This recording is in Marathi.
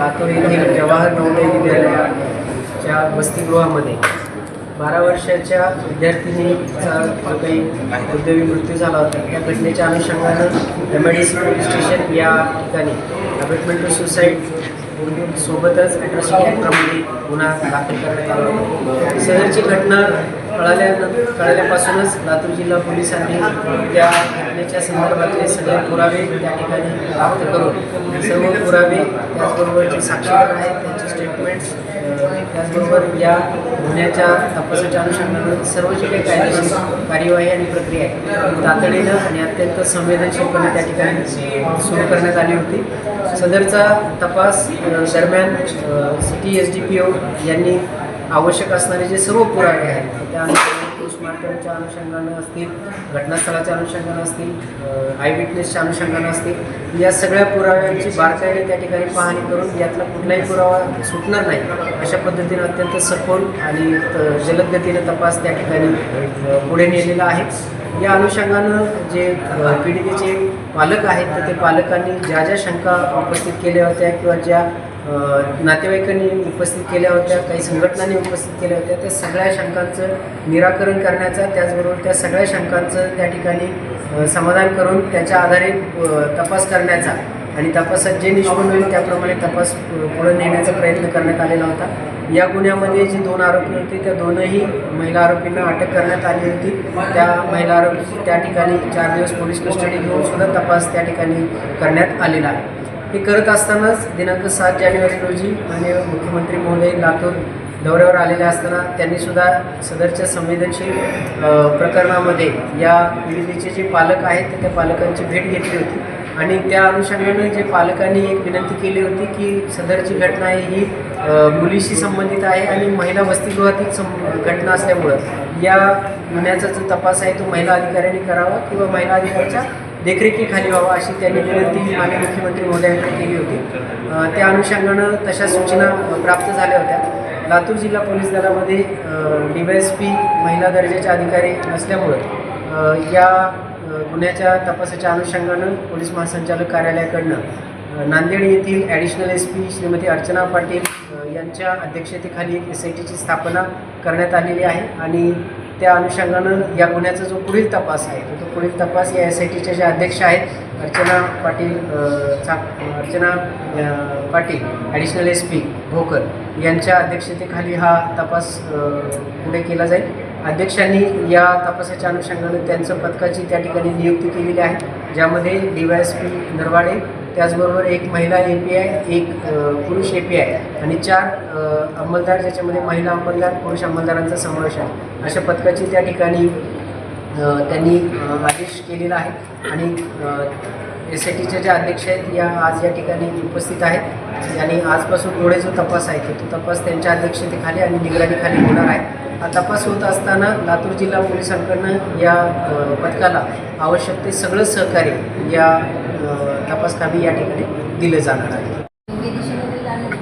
लातूर येथील जवाहर नवोदय विद्यालयाच्या वसतिगृहामध्ये बारा वर्षाच्या विद्यार्थिनीचा जो काही दुर्दैवी मृत्यू झाला होता त्या घटनेच्या अनुषंगानं M I D C police station या ठिकाणी अपार्टमेंट टू सुसाईड सोबतच ॲट्रॉसिटी गुन्हा दाखल करण्यात आला सदरची घटना कळाल्या कळाल्यापासूनच लातूर जिल्हा पोलिसांनी त्या घटनेच्या संदर्भातले सगळे पुरावे त्या ठिकाणी प्राप्त करून सर्व पुरावे त्याचबरोबर जे साक्षीदार आहेत त्यांचे स्टेटमेंट्स त्याचबरोबर या गुन्ह्याच्या तपासाच्या अनुषंगानं सर्व जे काही कायदेशीर कार्यवाही आणि प्रक्रिया आहे तातडीनं आणि अत्यंत संवेदनशीलपणे त्या ठिकाणी सुरू करण्यात आली होती. सदरचा तपास दरम्यान city S D P O यांनी आवश्यक असणारे जे सर्व पुरावे आहेत त्या अनुषंगाने पोस्टमार्टमच्या अनुषंगानं असतील घटनास्थळाच्या अनुषंगानं असतील आय विटनेसच्या अनुषंगानं असतील या सगळ्या पुराव्यांची बारकाईने त्या ठिकाणी पाहणी करून यातला कुठलाही पुरावा सुटणार नाही अशा पद्धतीनं अत्यंत सखोल आणि जलद गतीनं तपास त्या ठिकाणी पुढे नेलेला आहे. या अनुषंगानं जे पीडितेचे पालक आहेत तर ते पालकांनी ज्या ज्या शंका उपस्थित केल्या होत्या किंवा ज्या नातेवाईकांनी उपस्थित केल्या होत्या काही संघटनांनी उपस्थित केल्या होत्या. त्या सगळ्या शंकांचं निराकरण करण्याचा त्याचबरोबर त्या सगळ्या शंकांचं त्या ठिकाणी समाधान करून त्याच्या आधारे तपास करण्याचा आणि तपासात जे निष्पन्न होईल त्याप्रमाणे तपास पुढे नेण्याचा प्रयत्न करण्यात आलेला होता. या गुन्ह्यामध्ये जे दोन आरोपी होते त्या दोनही महिला आरोपींना अटक करण्यात आली होती. त्या महिला आरोपी त्या ठिकाणी चार दिवस पोलीस कस्टडी घेऊन सुद्धा तपास त्या ठिकाणी करण्यात आलेला आहे. हे करत असतानाच दिनांक सात जानेवारी रोजी माननीय मुख्यमंत्री महोदय लातूर दौऱ्यावर आलेले असताना त्यांनी सुद्धा सदरच्या संवेदनशील प्रकरणामध्ये या पीडितेचे जे पालक आहेत तर त्या पालकांची भेट घेतली होती. आणि त्या अनुषंगानं जे पालकांनी एक विनंती केली होती की सदरची घटना आहे ही मुलीशी संबंधित आहे आणि महिला वसतिगृहातील सं घटना असल्यामुळं या गुन्ह्याचा जो तपास आहे तो महिला अधिकाऱ्यांनी करावा किंवा महिला अधिकाऱ्याच्या देखरेखीखाली व्हावा अशी त्यांनी विनंती माननीय मुख्यमंत्री महोदयांकडे केली होती. त्या अनुषंगानं तशा सूचना प्राप्त झाल्या होत्या. लातूर जिल्हा पोलीस दलामध्ये डी वाय एस पी महिला दर्जाचे अधिकारी नसल्यामुळं या गुन्ह्याच्या तपासाच्या अनुषंगानं पोलीस महासंचालक कार्यालयाकडनं नांदेड येथील additional S P Shrimati Archana Patil यांच्या अध्यक्षतेखाली एक एस आय टीची स्थापना करण्यात आलेली आहे आणि त्या अनुषंगानं या गुन्ह्याचा जो पुढील तपास आहे तो पुढील तपास या एस आय टीच्या ज्या अध्यक्ष आहेत अर्चना पाटील चा Archana Patil additional S P Bhokar यांच्या अध्यक्षतेखाली हा तपास पुढे केला जाईल. अध्यक्षांनी या तपासाच्या अनुषंगानं त्यांचं पथकाची त्या ठिकाणी नियुक्ती केलेली आहे ज्यामध्ये D Y S P Narwade त्याचबरोबर एक महिला ए पी आय एक पुरुष ए पी आय आणि चार अंमलदार ज्याच्यामध्ये महिला अंमलदार पुरुष अंमलदारांचा समावेश आहे. अशा पथकाची त्या ठिकाणी त्यांनी आदेश केलेला आहे आणि एस आय टीच्या ज्या अध्यक्ष आहेत या आज या ठिकाणी उपस्थित आहेत. आणि आजपासून पुढे जो तपास आहे तो तपास त्यांच्या अध्यक्षतेखाली आणि निगराणीखाली होणार आहे. तपास होत असताना लातूर जिल्हा पोलिसांकडनं या पथकाला आवश्यक ते सगळं सहकार्य या तपासकामी या ठिकाणी दिलं जाणार आहे. विदेशामध्ये जाण्याची